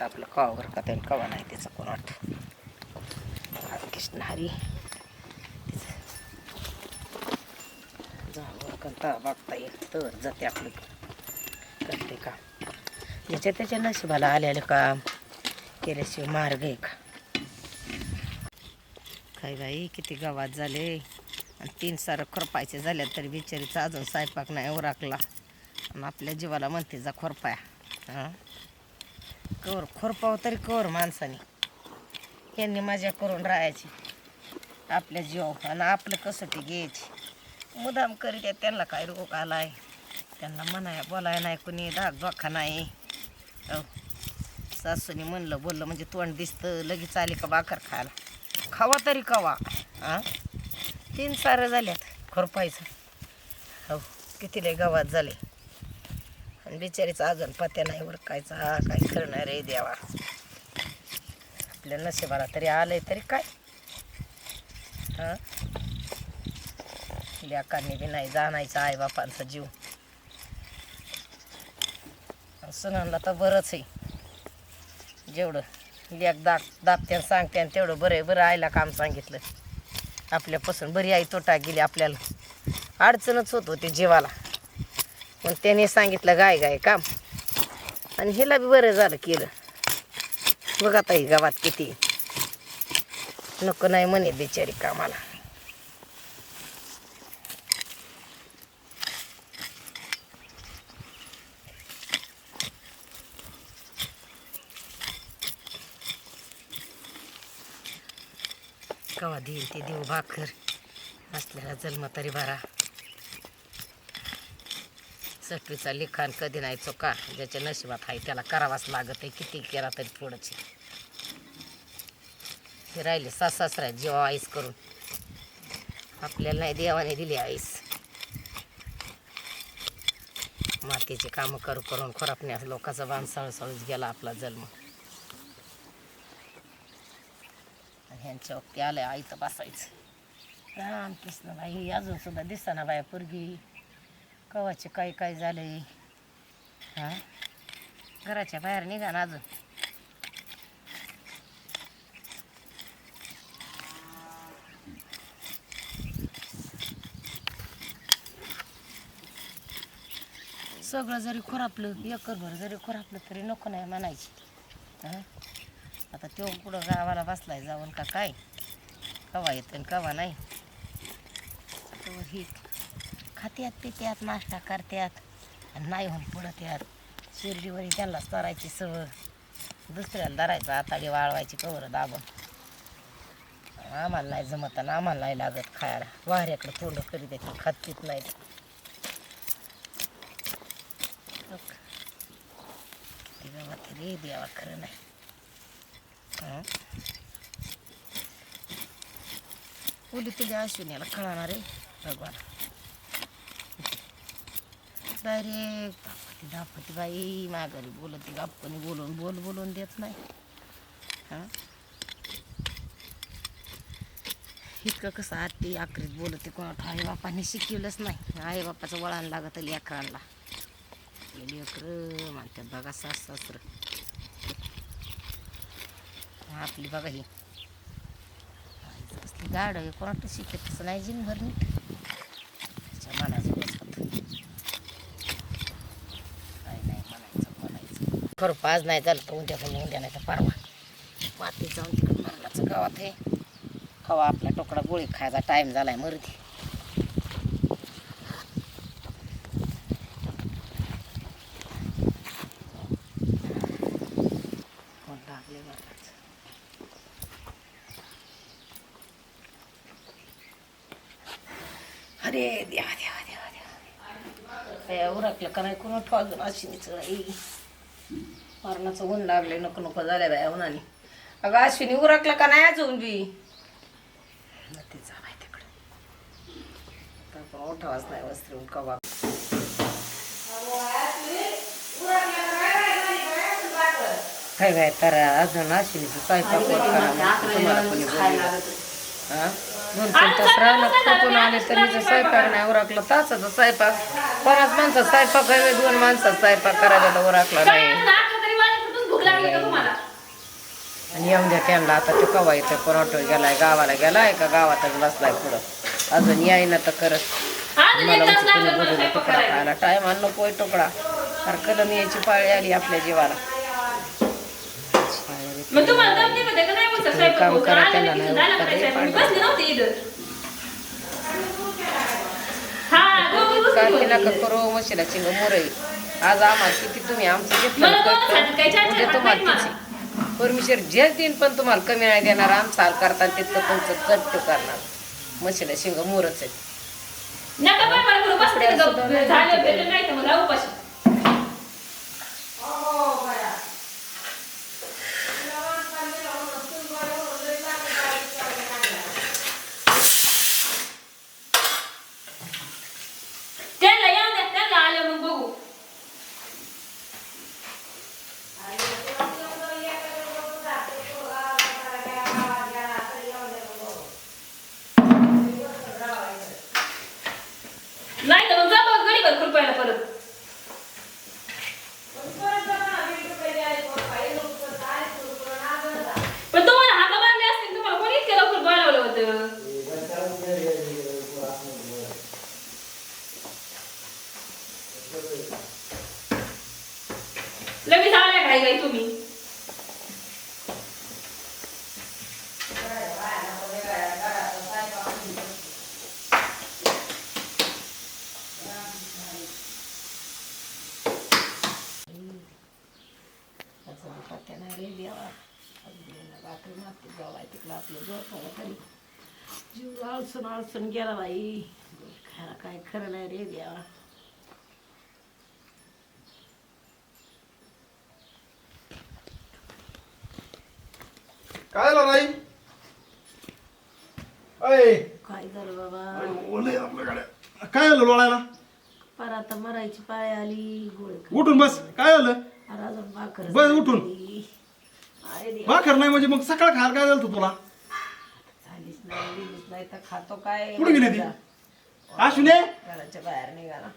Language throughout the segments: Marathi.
आता आपलं कवावर का त्याला कवा नाही त्याचा कोण वाटत. कृष्ण हरी जा कंटा बघता येत तर जाते आपलं. करते का ज्याच्या त्याच्या नशिबाला आलेलं काम केल्याशिवाय मार्ग आहे का? काय बाई किती गावात झाले. आणि तीन सारं खुरपायचे झाले तरी बिचारीचा अजून स्वयंपाक नाही उराकला. आणि आपल्या जीवाला म्हणते जा खुरपाया. हां? कवर खुरपाव तरी कवर माणसाने. यांनी मजा करून राहायची. आपल्या जीव आणि आपलं कसोटी घ्यायची. मुदाम करीत त्यांना काय रोग आलाय? त्यांना म्हणाय बोलाय नाही कुणी धाक धोका नाही. अहो, सासूने म्हणलं बोललं म्हणजे तोंड दिसतं लगेच आले का भाकर खायला. खावा तरी कवा हां तीन सारं झाल्यात खुरपायचं. हो किती लय गावात झाले. आणि बिचारीचा अजून पत्या नाही उरकायचा काय करणार रे देवा. आपल्या नशिबाला तरी आलंय तरी काय? हां? लेकांनी बी नाही जाणायचा आई बापांचा जीव सुनांना तर बरंच आहे. जेवढं लेक दाख दाबत्यान सांगत्यान तेवढं बरं आहे. बरं आईला काम सांगितलं. आपल्यापासून बरी आई तोटा गेली आपल्याला. अडचणच होत होती जीवाला. पण त्याने सांगितलं गाय गाय काम. आणि हिला बी बरं झालं केलं. बघा आता ही गावात किती नको नाही म्हणे बिचारी कामाला. कवा देईल ते देऊ भाकर? असलेला जन्म तरी बरा सटवीचा लिखाण कधी नाही चुका. ज्याच्या नशिबात आहे त्याला करावाच लागत आहे किती केला तरी थोडंच हे राहिले सास सासरा जेव्हा आईस करून. आपल्याला नाही देवाने दिली आईस. मातीचे कामं करू करून खोरापण्यास लोकांचा बाण सळसळच गेला आपला जन्म. ह्यांच्या वक्ती आलं आई तर बसायचं. रामकृष्ण बाई अजून सुद्धा दिसताना बाया पोरगी. कवाचे काय काय झालंय? हा? घराच्या बाहेर निघा ना अजून. सगळं जरी खुरापलं एकरभर जरी खुरापलं तरी नको नाही म्हणायची. हां? आता तो कुठं गावाला बसलाय जाऊन का काय? कवा येतं आणि कवा नाही? ही खात्यात पित्यात नाश्ता करत्यात. आणि नाही होऊन पुढत्यात शिर्डीवर त्यांनाच करायची सवय. दुसऱ्याला धरायचं आताडी वाळवायची कवर दाबून. आम्हाला नाही जमत आणि आम्हाला नाही लागत खायला. वाऱ्याकडे तोंड करीत येते खात पित नाही रे देवा खरं नाही. हं? उली तुझ्या अश्विनीला कळणार रे भगवान. डायरेक्ट दापती दापती बाई माघारी बोलते गप्पनी बोलून बोल बोलून देत नाही. हां? इतकं कसं आत्ती आकरीत बोलते कोणा आई बापाने शिकवलंच नाही. आई बापाचं वळण लागत लेकरांना. लेकर म्हणतात बघा सास सासर. आपली बघा ही. कसली गाड आहे कोणाला शिकत तसं नाही जिनभर नीट त्याच्या मनाचं बस होतं काय नाही म्हणायचं म्हणायचं खरं आज नाही झालं तर उद्या पण उद्या नाही तर परवा. माती जाऊन तिकडे मरणाचं गावात आहे. खवा आपला टोकडा गोळी खायचा टाईम झालाय आहे कोण अरे द्या द्या द्या द्या काय उरकलं का नाही? कोण अजून अशी मरणाचं ऊन लागले नको नको झाल्या बाया उन्हाने. अगं अश्विनी उरकलं का नाही अजून बी? ते जा बाई तिकडं. उठावाच नाही वस्त्री कवा. काय बाय तर अजून अश्विनीचं स्वयंपाक. तुम्हाला कोणी. हा? दोन तीन तास राहिलं थकून आले तरी हिचं स्वयंपाक नाही उरकला तासाचा स्वयंपाक. पन्नास माणसं स्वयंपाक दोन माणसं स्वयंपाक करायला तर उरकला नाही. आणि येऊन द्या त्यांना. आता ते कवा इथं कोण गेलाय गावाला गेलाय का गावातच बसलाय पुढं? अजून यायना तर करत. मला तुकडा खायला. टाइम आणलं पोय तुकडा. अरे कलम यायची पाळी आली आपल्या जीवाला. तुम्हाला का? का काम करू? त्यांना की नाही येत होती. नका करू? म्हशीला चिंग मोरई आज आम्हाला किती तुम्ही आमचं घेतलं तुम्हाला तिची. परमेश्वर जे देईन पण तुम्हाला कमी नाही देणार. आमचा हाल करता तितकं तुमचं कट्ट करणार. म्हशीला शिंग मोरच आहे नका बाय मला करू, बस तिथं गप्प. सुद्धा नाही झालं भेटलं नाही तर मग राहू उपाशी. त्यांना येऊन द्या, त्यांना आलं मग बघू नाही तर मग जा बघ गडीभर कृपयाला परत पण तुम्हाला हाका मारले असतील तुम्हाला कोणी इतक्या लवकर बोलावलं होतं लगेच आल्या काय काय तुम्ही त्याचं पत्त्या नाही रे देवा भाकरी मागते जेवाय तिकडं आपलं झोपायला तरी जीव आळसून गेला बाई. खायला काय खरं नाही रे देवा. काय झालं नाही अय. काय झालं बाबा? ओले आपल्याकडे. काय झालं लोळायला पर आता मरायची पाय आली गोळ उठून बस. काय झालं? अरे अजून भाकर बस उठून. झाली. भाकर नाही म्हणजे मग सकाळ खायला काय झालं होतं तुला? तर खातो काय? कुठे गेली ती? अश्विने घराच्या बाहेर निघाला.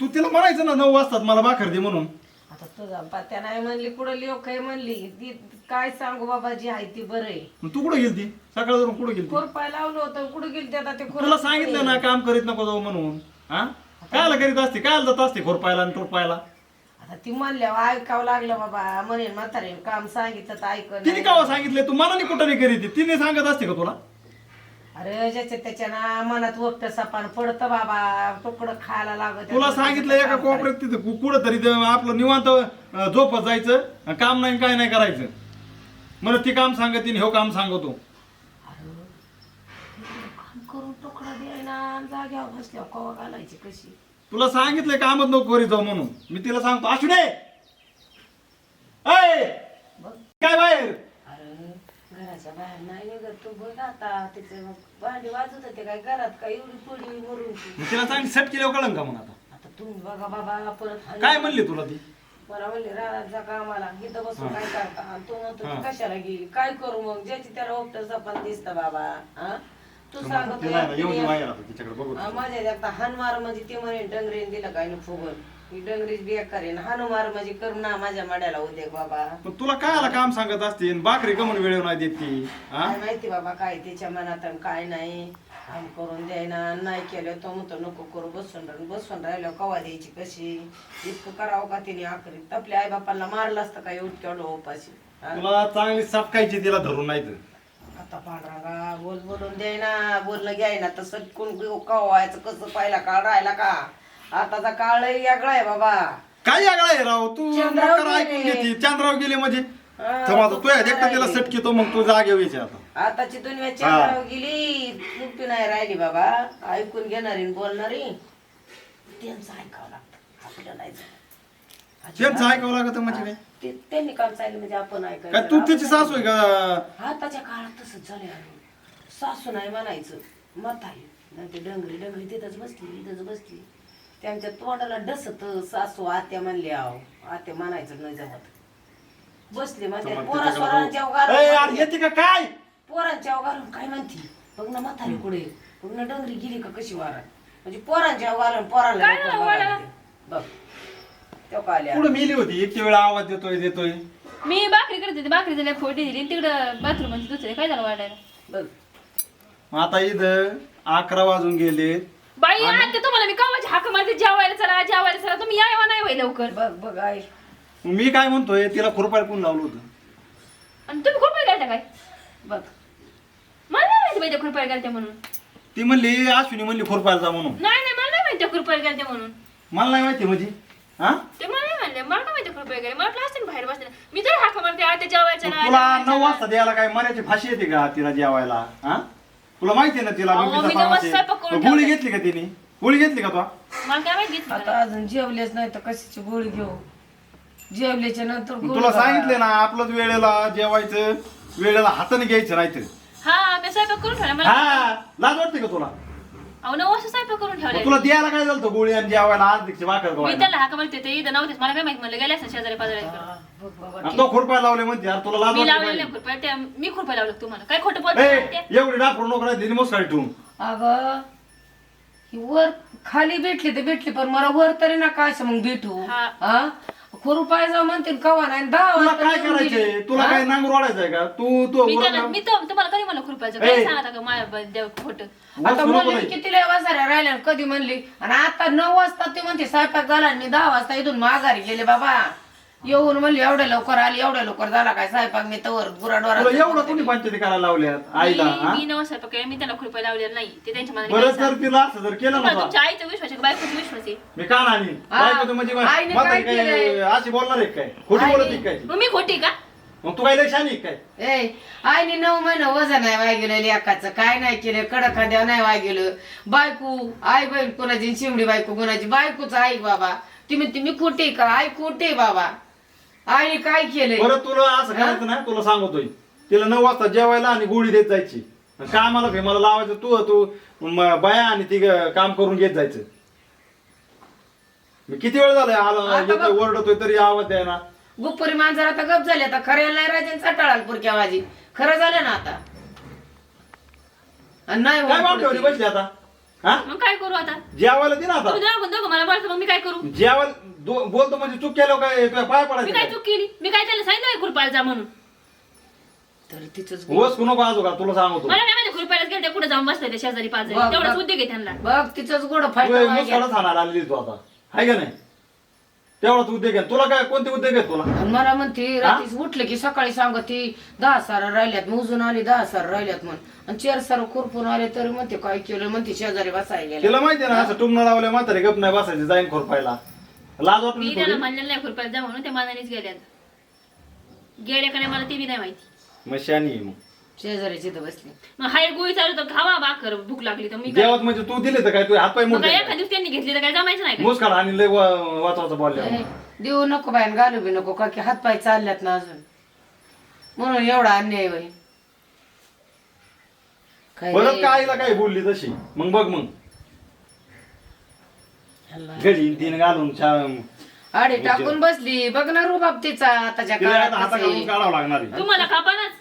तू तिला म्हणायचं ना नऊ वाजतात मला भाकर दे म्हणून. आता तुझा पत्या नाही म्हणली कुठं लिओ काय म्हणली ती काय सांगू बाबा जी आहे ती बरं आहे. मग तू कुठं गेलती? सकाळ जाऊन कुठं गेलती? खुरपाय लावलं होतं कुठं गेली ते आता ते खुरप- तुला सांगितलं ना काम करीत नको जाऊ म्हणून. हा? कायला करीत असते? काय जात असते खोरपायला आणि टोपायला आता ती म्हणल्यावर ऐकावं लागलं बाबा म्हणेन म्हातारे काम सांगितलं तर ऐक तिने कावा सांगितलंय? तू मनाने कुठं नाही करीत? तिने सांगत असते का तुला? अरे ज्याच्या त्याच्या ना मनात वक्त सपान पडतं बाबा. तुकडं खायला लागत तुला सांगितलं एका कोपऱ्यात तिथं कुठं तरी ते आपलं निवांत अं, झोपत जायचं काम नाही काय नाही करायचं. म्हणून ती काम सांगत हो काम सांगतो. काम करून तुकडा द्यायना जाग्यावर बसल्यावर कवा घालायची कशी? तुला सांगितलंय कामच नको करीत जाऊ म्हणून. मी तिला सांगतो अय बघ काय बाहेर? अरे घराच्या बाहेर नाही निघत तू बघ आता तिचे भांडी वाजत होते काय घरात काय एवढी पडली मरून ती. तिला सांग सट केल्यावर कळलं का मग आता? आता तुम्ही बघा बाबा परत काय म्हणली तुला ती? मला म्हणले राहणार जा कामाला इथं बसून काय करता? आणि तो म्हणतो हा. तू कशाला गेली? काय करू मग? ज्याची त्याला ओपट सपान दिसतं बाबा. हा? तू सांगतो तिला येऊन तिच्याकडे बघू हा, माझ्या हानमार म्हणजे ते म्हणे डंगरीने दिलं काय ना फुगून ही डंगरीच बेकार आहे हानुमार म्हणजे माझ्या माड्याला उद्या बाबा. पण तुला काम सांगत असते? बाकरी कमन वेळेवर नाही देत ती हा? काय माहिती बाबा काय त्याच्या मनात आणि काय नाही. काम करून द्यायना नाही केलं तो म्हणतो नको करू. बसून राहून बसून राहिलं कवा द्यायची कशी? इतकं करावं का तिने आखरीत? आपल्या आई बापाला मारलं असतं काय उठक्या उपाशी? हा? तुला चांगली सटकायची तिला धरून नाही तर. आता पांढरा बोल बोलून द्यायना बोलणं घ्यायना तर सटकून कवायचं कसं पाहिला काळ राहिला का? आताचा काळ लय वेगळा आहे बाबा. काय यागळा आहे राव? तू चंद्राव नकार ऐकून गेले. घेते. चंद्राव गेले म्हणजे? हा, आता तू तू एकटा तिला राहिली? सटकीतो मग तू जागे व्हायची आता. आताची दुनिया चंद्रावर गेली. मुक्ती नाही राहिली बाबा. ऐकून घेणारी आणि बोलणारी. त्यांचं ऐकावं लागतं. आपलं नाही जमत. त्यांचं ऐकावं लागत म्हणजे काय? ते त्यांनी काम चाललं म्हणजे आपण काय ऐकायचं तू त्याची सासू आहे का? आताच्या काळात तसंच अगं. सासू नाही म्हणायचं. म्हातारी नाही ते डंगरी डंगरी तिथंच बसली तिथंच बसली. त्यांच्या तोंडाला डसत सासू आत्या म्हणले आहो आत्या म्हणायचं नाही जमत. बसले म्हणजे पोरा स्वरांच्या येते का काय? पोरांच्या घालून काय म्हणती? बघ ना म्हातारी कुठे बघ ना डंगरी गेली का कशी वारा. म्हणजे पोरांच्या वारा? ते. बघ. तो पुढे मिली होती? इतके वेळा आवाज देतोय देतोय. मी भाकरी करत होते भाकरी झाल्या फोडी दिली. तिकडं बाथरूममध्ये दुसरे काय झालं वाटायला बघ. मग आता इथं अकरा वाजून गेले बाई आता तुम्हाला मी कावाची हाक मारते जेवायला चला जेवायला चला तुम्ही यावा नाही वय लवकर. बघ बघ आई. मी काय म्हणतोय तिला खुरपायला कोण लावलं होतं? आणि तुम्ही कृपया घालता काय? बघ. मला नाही माहिती पाहिजे कृपया घालते म्हणून. ती म्हणली अश्विनी म्हणली खुरपायला जा म्हणून. नाही नाही मला नाही माहिती कृपया घालते म्हणून. मला नाही माहिती म्हणजे हा? ते मला नाही म्हणले मला नाही माहिती कृपया घालते. मला वाटलं असते ना बाहेर बसले. मी तर हाक मारते आता जेवायचं मग तुला जेवायचं नऊ. वाजता द्यायला काय? मराठी भाषा येते का तिला जेवायला? हा? तुला माहिती आहे ना तिला अहो, मी पकडून गोळी ठेवते. घेतली का तिने? गोळी घेतली का तू? मला काय माहिती घेतली आता अजून जेवलेच नाही तर कशाची गोळी घेऊ? जेवल्याच्या नंतर मग गोळी तुला. सांगितले ना आपलंच वेळेला जेवायचं वेळेला हाताने घ्यायचं नाहीतरी. हा मी स्वयंपाक करून ठेवला मला हा लाज वाटते का तुला? अहो नऊ वाजता स्वयंपाक करून मग ठेवले तुला द्यायला काय झालं गोळी आणि जेवायला? अर्धिकची भाकर मी. त्याला हाक मारते ते इथं नव्हतेच. मला काय माहिती म्हणलं गेले असं शेजारी पाजारी हा, बघ बाबा आणि तो खुरपाय लावले म्हणते यार तुला लाज मी लावलेले पाहिजे. त्या मी खुरप्या लावलं तुम्हाला. काय खोटं ए, बोलते एवढी नको राहते मोसाळी ठेवून. अगं ही वर खाली भेटली तर भेटली पण मला वर तरी ना काय असं मग भेटू. हा. हा? खोरू पाय जाऊ म्हणते कवा नाही दहा तुला वाजता काय येऊन गेली. करायचंय तुला? काय नांगर वाढायचंय का तू तू मी त्याला उरक मी तो तुम्हाला कधी म्हणलं खुरप्याचं ए. काय सांगा का माझ्या देव खोटं. आता नाही. किती लय वाजाऱ्या राहिल्या आणि कधी म्हणली आणि आता नऊ वाजता ते म्हणते स्वयंपाक झाला आणि मी दहा वाजता इथून माघारी गेले बाबा येऊन म्हणली एवढ्या लवकर आली एवढ्या लवकर झाला काय स्वयंपाक? मी तवर गुराडोरा तुला एवढं कोणी पंचायती करायला लावल्यात आईला हा? मी नवं स्वयंपाक आहे, मी त्याला खुरप्या लावलेलं नाही. ते त्यांच्या मनाने बरं जर. तिला असं जर केलं ना तुमच्या आईचा विश्वास आहे का? बायकोचा विश्वास आहे. मी का नाही? हा. बायको तू म्हणजे आईने म्हातारी काय काय केलंय? अशी बोलणार आहे काय? खोटी बोलत आहे काय ती? मग मी खोटी का? मग तू काय लय शानी आहे काय? ए आईने नऊ महिने वजन नाही वाय गेलं लेकाचं काय नाही केलं? कडक खांद्या नाही वाय गेलं बायको आई बहीण कोणाची शिमडी बायको कोणाची? बायकोच आई बाबा. ती म्हणते मी खोटे का? आई खोटे बाबा. आईने काय केलंय? बरं तुला असं करायचं ना तुला सांगतोय. तिला नऊ वाजता जेवायला आणि गोळी देत जायची. आणि कामाला फेमाला लावायचं तू तू म- बाया आणि ती ग- काम करून घेत जायचं. मी किती वेळ झालाय आला आता येतोय बघ. ओरडतोय तरी आवाज द्याय ना गुप्पुरी मांजर आता गप झाली आता खऱ्याला नाही राहायचं चटाळाल पुरक्या वाजी खरं झालं ना आता. आणि नाही काय होत वाटवली पुढे. बसली आता? हा? मग काय करू आता? जेवायला दे ना आता. तुम्ही दोघं दोघं मला बोलतो मग मी काय करू? जेवायला दो- बोलतो म्हणजे चूक केलं काय तुला पाय मी पडायचं काय काय? चूक केली? मी काय त्याला सांगितलं खुरपायला जा म्हणून? तरी तिचंच नको आजो का तुला सांगतो. मला काय माहिती खुरपायलाच गेलं कुठे जाऊन बसले ते शेजारी पाजारी बघ, तेवढाच बघ. उद्योग आहे त्यांना. बघ तिचंच गोड तू फायदा मुसकाडच हाणायला आलेली तू आता. हाय का नाही? तेवढाच उद्योग आहे. तुला काय कोणते उद्योग आहेत तुला? आणि मला म्हणते रात्री उठले की सकाळी सांगत ती दहा सारा राहिल्यात मोजून आली दहा सारा राहिल्यात म्हण. आणि चार सारा खुरपून आले तरी म्हणते काय केलं? म्हणते शेजारी बसायला गेले तिला माहितीये ना असं टुमणं लावल्या म्हातारे गप नाही बसायचे जाईन खोरपायला. लाज वाटून मी त्याला म्हणलेलं नाही खुरपायला जा म्हणून ते मानानेच गेल्या गेले का नाही मला ते बी नाही माहिती. मग शानी आहे मग. तिथं बसली. मग हाय गोळी चालू तर खावा भाकर भूक लागली तर मी काय देवात म्हणजे तू दिले तर काय तू हातपाय मग काय मोठे एखाद दिवस त्यांनी घेतली तर काय जमायचं नाही का मुसकाड आणि लय वा- वाचवायचा बॉल ए, देऊ नको बाय घालू बी नको का की हात पाय चालल्यात ना अजून. म्हणून एवढा अन्याय बाई काय परत? का आईला काय बोलली तशी? मग बघ मग. हल्ला. घडी तीन घालून छान. आडी टाकून बसली. बघ ना रुबाब तिचा आताच्या तिला आता काळात. काढावं लागणार आहे. तुम्हाला खापानाच?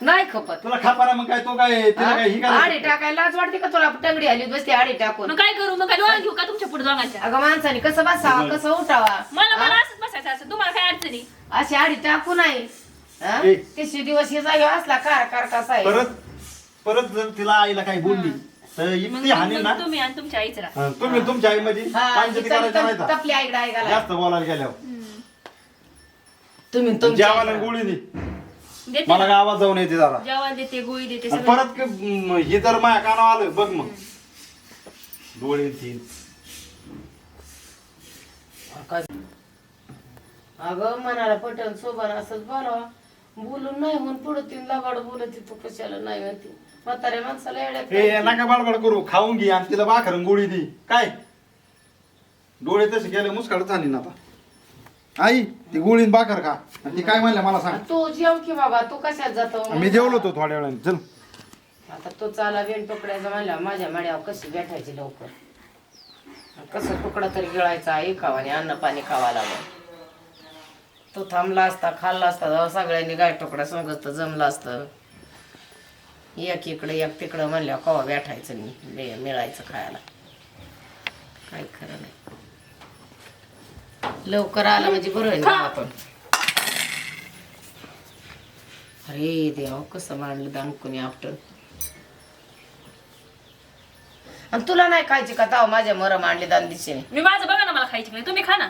नाही खपत. तुला खापारा मग काय तो काय तिला काय ही आडी काय टाकायला लाज वाटते का तुला? टंगडी आली बसते आडी टाकून. मग काय करू? मग काय डोळा घेऊ का तुमच्यापुढे दोघांच्या? अगं माणसाने कसं बसावा कसं उठावा? मला मला असंच बसायचं असं तुम्हाला काय अडचणी? अशी आडी टाकू नाही. हा? ए. तिसरी दिवस हे जागे असला कार कार कसा आहे? परत परत जर तिला आईला काही बोलली तर इतकी हानी ना? मग तुम्ही आणि तुमच्या हा, तुम्ही तुमच्या आई मध्ये हा, पंचायती तिचा करायचा नाही तप- का? तपली आईकडे ऐकायला. जास्त बोलायला गेल्यावर. तुम्ही तुमच्या जेवायला. गोळी दे देते मला गावात जाऊन येते जरा. जेवण देते गोळी देते आणि सगळं. परत क- म, हे जर माझ्या कानावर आलं बघ मग. डोळे तीन. काय अगं मनाला पटन सोबत असंच बोलावा. बोलून नाही म्हणून पुढे तीन लगाड बोलत तू कशाला नाही म्हणते म्हाताऱ्या माणसाला काढते. नका बडबड करू खाऊन घे आणि तिला बाखर गोळी दे. काय? डोळे तसे गेले मुसकाडच आणि आता. आई ती गोळीन बाकर खा. आणि ती काय म्हणल्या मला सांग. तू जेव की बाबा तू कशात जातो? मी जेवलो होतो थोड्या वेळाने. चल. आता तो चाला वेण पकडायचा म्हणल्या माझ्या मड्यावर कशी भेटायची लवकर? कसं तुकडा तरी गिळायचा ऐकावा आणि अन्न पाणी खावा लागलं. तो थांबला असता खाल्ला असता तेव्हा सगळ्यांनी गाय तुकडा संगत जमलं असतं. एक इकडे एक तिकडं म्हणल्या कवा नाही मि- मिळायचं खायला. काय खरं नाही. लवकर आला म्हणजे बरं आहे आपण. अरे देवा कसं मांडलं दानकुनी आफ्टर आणि तुला नाही खायची का? ताव माझ्या मर मांडली दान दिशेने. मी माझं बघा ना मला खायची नाही तुम्ही खा ना.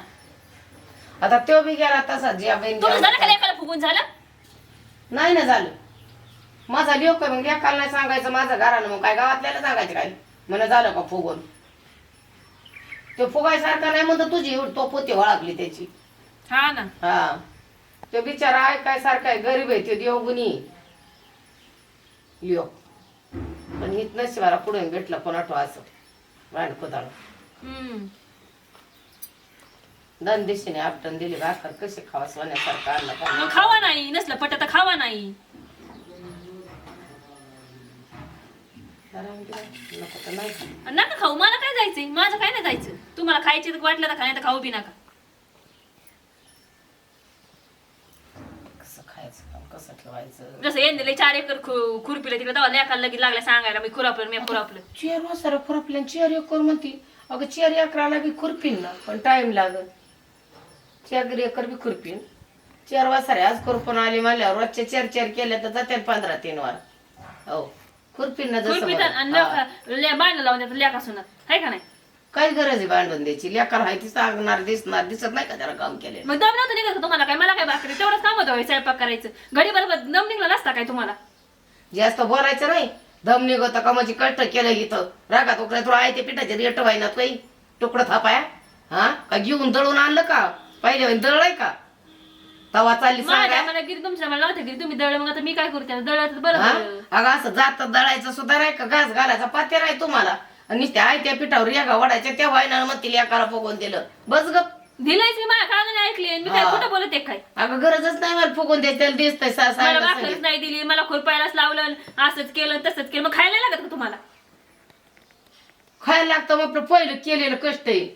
आता तो बी गेला तसा जी बहीण तुमचं झालं का. लेकाला फुगून झालं? नाही ना झालं. माझा लिओ मग लेकाला नाही सांगायचं माझं घरानं मग काय गावातल्याला सांगायचं काय? म्हणे झालं का फुगून? ते फुगायसारखा नाही म्हणतो तुझी एवढी तो पोती वळखली त्याची. हा ना. हा. तो बिचारा आहे काय सारखा आहे गरीब आहे तो देवगुणी लिओ. पण हित नशिबाला पुढे भेटलं कोणाटो असं. वांड कोदाळ हम्म. दन दिशेने आपटन दिली भाकर कशी खावा सोन्यासारखं आणलं. मग खावा नाही नसलं पट तर खावा नाही. नको तर नाही. आणि नका खाऊ मला काय जायचंय? माझं काय नाही जायचं? तुम्हाला खायची तर वाटलं तर खा नाही तर खाऊ बी नका. कसं खायचं काम कसं ठेवायचं? जसं येणले चार एकर खु- खुरपीला तिकडे दवा लेखाला लगेच लागला सांगायला मी खुरापलं मी खुरापलं. चेअर वासारा खुरपल्या चेअर एक कर म्हणती. अगं चेअर एकराला बी खुरपीन ना पण टाइम लागल. चेअर एकर बी खुरपीन. चेअर वासारे आज खुरपून आली म्हणल्यावर रोजचे चेअर चेअर केले तर जाते पंधरा तीन वार. हो. खुरपीन जसं खुरपीत आणि बरं. हा. लेखा- ले- बांधलं लावून देतात लेखा सुनात. आहे का नाही? काय गरज आहे भांडून द्यायची. लेकर आहे ती सांगणार दिसणार दिसत नाही का त्याला काम केले मग दम नव्हतं निघत का तुम्हाला काय? मला काय भाकरी? तेवढंच काम होतं होय स्वयंपाक करायचं. घडी बरोबर दम निघला नसता काय तुम्हाला? जास्त बोलायचं नाही. दम निघत का म्हणजे कष्ट केलं इथं. रागा तुकडा तुला आहे ते पिठाचे रेट व्हायना काही? तुकडं थापाया? हा? का घेऊन दळून आणलं का? पहिले दळलंय का? तवा चालली माझ्या सांगा. मला गिरी तुमच्या मला नव्हतं गिरी तुम्ही दळ मग आता मी काय करू त्याला? दळत बरं हा? झालं. अगं असं जात दळायचं सुद्धा नाही का? घास घालायचा पातेर आहे तुम्हाला. आणि त्या पिठावर या वडायच्या त्या व्हायना मग तिला एकाला फुगवून दिलं. बस ग दिलंयच मी माझ्या कानाने ऐकली मी काय हा. कुठं बोलत आहे काय? अगं गरजच नाही मला फुगवून द्यायचं त्याला दिसतंय सा- मला भाकरीच सांगितलं. नाही दिली मला खुरपायलाच लावलं असंच केलं तसंच केलं. मग खायला लागत का तुम्हाला? खायला लागतं मग आपलं पहिलं केलेलं कष्ट आहे.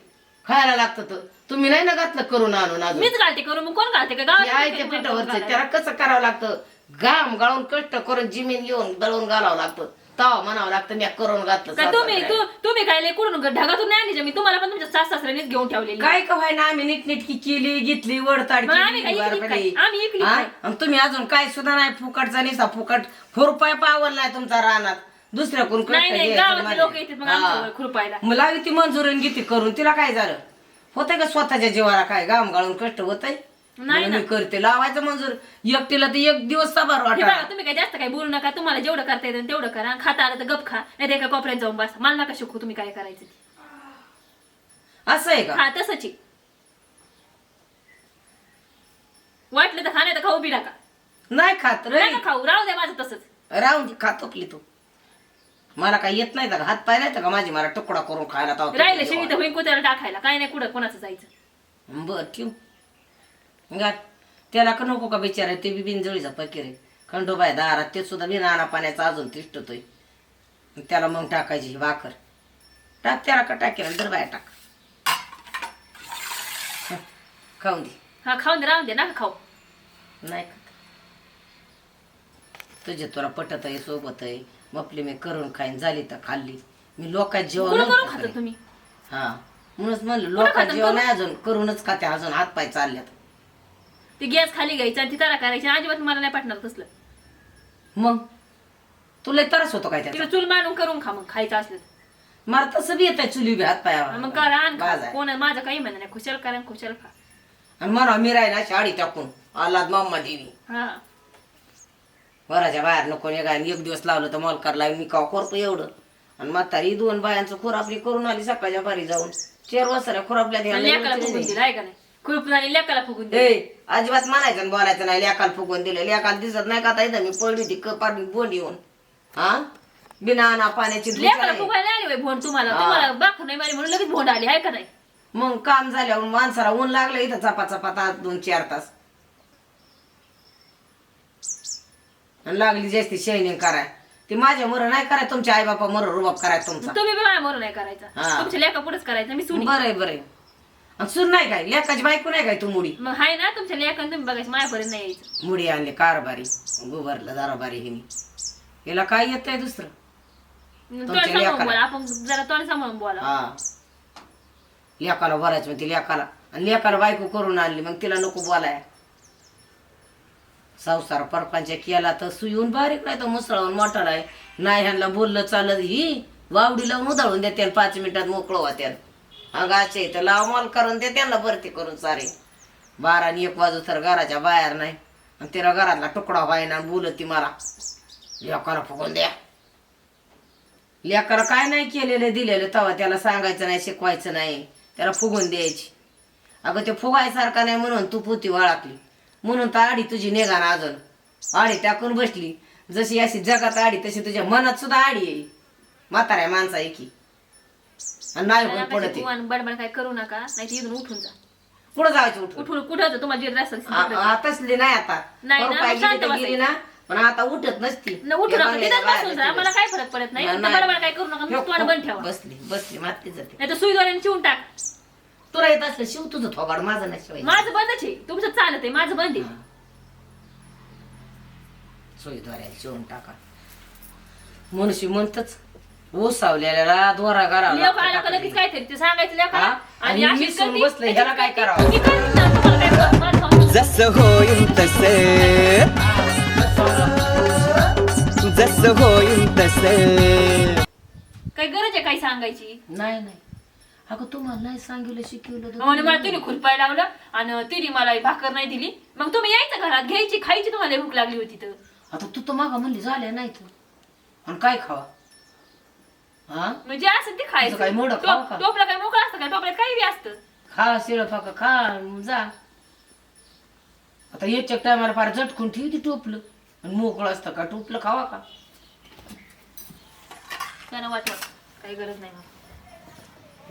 खायला लागतं तर. तुम्ही नाही ना घातलं करून आणून अजून मीच घालते करून मग कोण घालते का आहे पिठावरचं त्याला कसं करावं लागतं घाम गाळून कष्ट करून जिमीन लिहून दळून घालावं लागतं तवा म्हणावं लागतं मी करून घातलं का तुम्ही सासऱ्याला. तू तुम्ही काय लय कुठून ढगातून नाही आणली मी तुम्हाला पण तुमच्या सास सासऱ्यानेच घेऊन ठेवलेली काय का व्हायना आम्ही नीटनीटकी केली घेतली वडताड मग आम्ही केली काय इकली वारपडी. काय? आम्ही इकली हा? काय? आणि तुम्ही अजून काय सुद्धा नाही फुकटचा निसा फुकट खुरपाय पावल नाही तुमचा रानात दुसऱ्याकडून कष्ट नाही नाही घ्यायचं गावातले नाही. लोक येतात मग हा. आमच्यावर खुरपायला मला ती मंजुरी घेते करून तिला काय झालं होतंय का स्वतःच्या जीवाला काय गाम गाळून कष्ट होतंय? नाही म्हणून मी करते लावायचं मंजूर. एकटीला तर एक दिवस सभार हे वाटा तुम्ही काय जास्त काय बोलू नका तुम्हाला जेवढं करता येतं तेवढं करा. खाता आलं तर गप खा नाही एका कोपऱ्यात जाऊन बसा. मला नका शिकू तुम्ही काय करायचं ते. असं आहे का? हा तसंच आहे. वाटलं तर खा नाही तर खाऊ बी नका. नाही खात रे. नका खाऊ राहू द्या माझं तसंच. राहून दे, खातो की तू. मला काय येत नाही का हात पाय नाही का माझी. मला तुकडा करून खायला ताव राहिलं शेळी तर होईन कुत्र्याला टाकायला. काय नाही कुठं कोणाचं जायचं? बर ठेव. गाठ त्याला का नको का बिचारा? ते बी बिनजळीचा फकीर आहे. खंडोबाय दारात. ते सुद्धा बिना पाण्याचा अजून तिष्ठतोय. त्याला मग टाकायची ही भाकर टाक त्याला का टाकेल? दर बाय टाक. हं, खाऊन दे. हा खाऊन दे राहून दे नका खाऊ. नाही खात. तुझे तुला पटत आहे सोबत आहे मपली मी करून खाईन झाली तर खाल्ली. मी लोकात जेवण करून खाता. तुम्ही? हा. म्हणूनच म्हणलं लोकात जेवण नाही अजून करूनच खाते अजून हात पाय चालल्यात. ती गॅस खाली घ्यायची आणि ती तारा करायची अजिबात मला नाही पाठणार तसलं. मग? तुला त्रास होतो काय त्याचा? तिला चूल मांडून करून खा मग खायचं असलं तर. मला तसं बी येत चुली बी हात पायावर. मग करा आणि खा. बाज आहे. कोण माझं काही म्हणणं नाही. खुशाल करा आणि खुशाल खा. आणि म्हणा मी राहिला शाळी टाकून. आलाद माम्मा देवी. हा. वराच्या बाहेर नको निघा. एक दिवस लावलं तर मोलकारला मी का करतो एवढं? आणि म्हातारी दोन बायांचं खुरापली करून आली सकाळच्या बारी जाऊन. चेर वासऱ्या खुरापल्या लेकाला यायचं फुगून नाही. दिलं आहे का नाही? खुरपून आणि लेकाला फुगून दिलं. ए अजिबात म्हणायचं आणि बोलायचं नाही. लेकाल फुगून दिलं. लेकाल दिसत नाही का आता इथं? मी पडली होती कपार बोंड येऊन. हा? बिना आणा पाण्याची धूळ लेकाला आहे. फुगायला आली बाई भोंड तुम्हाला. तुम्हाला बाखर नाही मारी म्हणून लगेच भोंड आली आहे का नाही? मग काम झाल्यावर माणसाला ऊन लागलं इथं चपा चपा तास दोन चार तास. आणि लागली जास्ती शायनिंग कराय. ती माझ्या मर नाही कराय तुमच्या आई बापा मर रुबाब कराय तुमचा. तुम्ही बी माझ्या नाही करायचा. हा. तुमच्या लेखा पुढेच करायचं मी सुनी. बरं आहे बरं आहे आणि सून नाही काय? लेकाची बायको नाही काय तू मुडी? मग हाय ना तुमच्या लेखा तुम्ही बघायचं माझ्यापर्यंत नाही यायचं. मुडी आणली कारभारी. गोबरला दाराबारी हिनी. हिला काय येत आहे दुसरं? तुमच्या लेकाला. बोला आपण जरा तोंड सांभाळून बोला. हा. लेकाला भरायचं मग ती लेकाला. आणि लेकाला बायको करून आणली मग तिला नको बोलाय संसार परपांच्या केला तर सुयून बारीक नाही तर मुसळावून मोठा आहे नाही ह्यांना बोललं चालत ही वावडी लावून उधळून देते पाच मिनिटात मोकळं होत्यात अगाचे तर लाव मॉल करून दे त्यांना भरती करून सारे. बारा आणि एक वाजू तर घराच्या बाहेर नाही. आणि तिला घरातला तुकडा व्हायना बोलत ती मला लेकाला फुकून द्या. लेकाला काय नाही केलेलं दिलेलं तेव्हा त्याला सांगायचं नाही शिकवायचं नाही. त्याला फुगून द्यायची. अगं ते फुगायसारखा नाही म्हणून तू पुती वळाकली म्हणून तर आडी तुझी निघा ना अजून. आडी टाकून बसली. जशी अशी जगात आडी तशी तुझ्या मनात सुद्धा आडी येईल म्हाताऱ्या माणसा एकी. आणि नाही पडत बडबड काय करू नका. नाही तर इथून उठून जा. पुढे जायचं उठून? उठून कुठं होतं तुम्हाला जे नाही आता. नाही ना, शांत गेली तर गेली ना. पण आता उठत नसती. उठू नका बसून जा. मला काय फरक पडत नाही. नाही, फक्त नाही. बडबड काय करू नका. नुसतं तोंड बंद ठेवा. बसली बसली माती जाते. नाही तर सुईद्वारे चिवून टाक. तुला येत असलं शिव तुझं थोबाड माझं नाही शिवाय माझं बंदच आहे. तुमचं चालत आहे माझं बंद आहे. सोयीद्वारे शिवून टाका. मनुष्य म्हणतच ओसावलेला दोरा लेख आला का करावा लगेच काय तरी ते सांगायचं हा? आणि मी अशीच सून करते, बसलोय, ह्याला काय करावं? करते. मी करते ना, तुम्हाला काय करावं? मला सांगू. जसं होईन तसे. जसं होईन तसे. काय गरज आहे काय सांगायची? नाही नाही. अगं तुम्हाला नाही सांगितलं शिकवलं तर मला तिने खुरपाय लावलं आणि तिने मला भाकर नाही दिली. मग तुम्ही यायचं घरात घ्यायची खायची तुम्हाला भूक लागली होती तर. आता तू तर मागा म्हणली झाल्या नाही तू आणि काय खावा? हा? म्हणजे असं ते खायचं. काय मोडं खाऊ का? टोप- टोपला काय मोकळा असतं का टोपल्यात काही बी असतं. खा शिळ फाका खा आणि जा. आता एक टायमाला फार झटकून ठेवती टोपलं. आणि मोकळं असतं का? टोपलं खावा का? त्यांना वाटलं काही गरज नाही मला.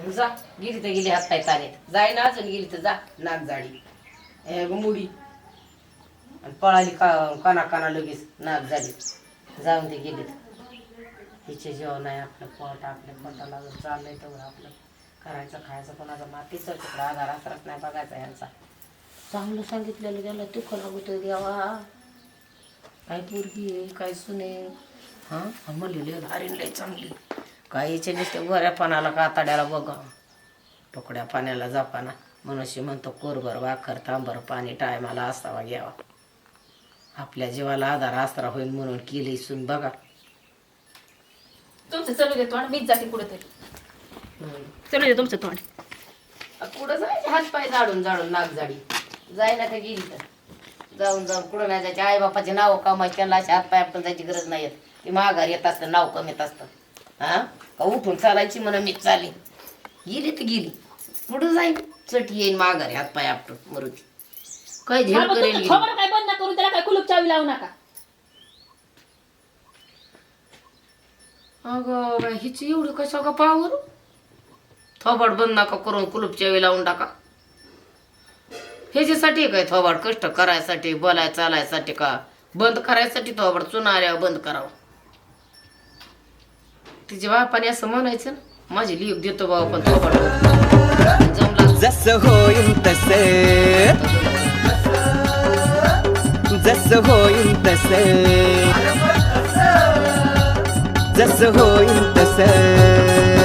जा गेली तर गेली हात पाय चालेत जाय ना अजून गेली तर जा नाक जाडी. ए मुडी आणि पळाली का काना काना लगेच नाक झाली जाऊन ते गेली हिचे जेवण आहे आपलं पोट आपल्या पोटाला जर चाललंय तेवढं आपलं करायचं खायचं कोणाचा मातीचं तिकडं आधार असलाच नाही बघायचा यांचा. चांगलं सांगितलेलं त्याला दुःख लागतो देवा काय पोरगी आहे काय सुने? हां? म्हणलेली अरे लय चांगली. याच्या नुसते गोऱ्या पाण्याला कातड्याला बघा. टोकड्या पाण्याला जापाना. मनुष्य म्हणतो कोरभर वाखर तांबर पाणी टायमाला असावा घ्यावा. आपल्या जीवाला आधार आसरा होईल म्हणून केली सून बघा. तुमचं चलू दे तोंड मीच जाते कुठं तरी चलू दे तुमचं तोंड. कुठं जायचे? हात पाय जाडून जाडून नाक जाडी जाय ना का गेली तर. जाऊन जाऊन. कुठं नाही जायचे? आई बापाचे नाव कमायचे त्यांना असे हात पाय आपण जायची गरज नाही येत. ती माघार येत असतं नाव कमीत असतं. हा? का उठून चालायची म्हणून मी चाली गेली तर गेली. कुठं जाईन. चट येईन माघारी हात पाय आपटून मरुती काय झेल करेल गेली. थोबाड काय बंद ना करून त्याला काय कुलूप चावी लावू नका. अगं बाई हिची एवढी कशा का पावर थोबाड बंद नका करून कुलूपच्या वेळी लावून टाका. ह्याच्यासाठी काय थोबाड कष्ट करायसाठी बोलाय चालायसाठी का? बंद करायसाठी थोबाड चुना आल्यावर बंद करावं. तिच्या बापाने असं म्हणायचं ना माझी लिप देतो बाबा पण तो बंद. जमला जसं होईन तसे. जसं होईन तसे. जसं होईन तसे.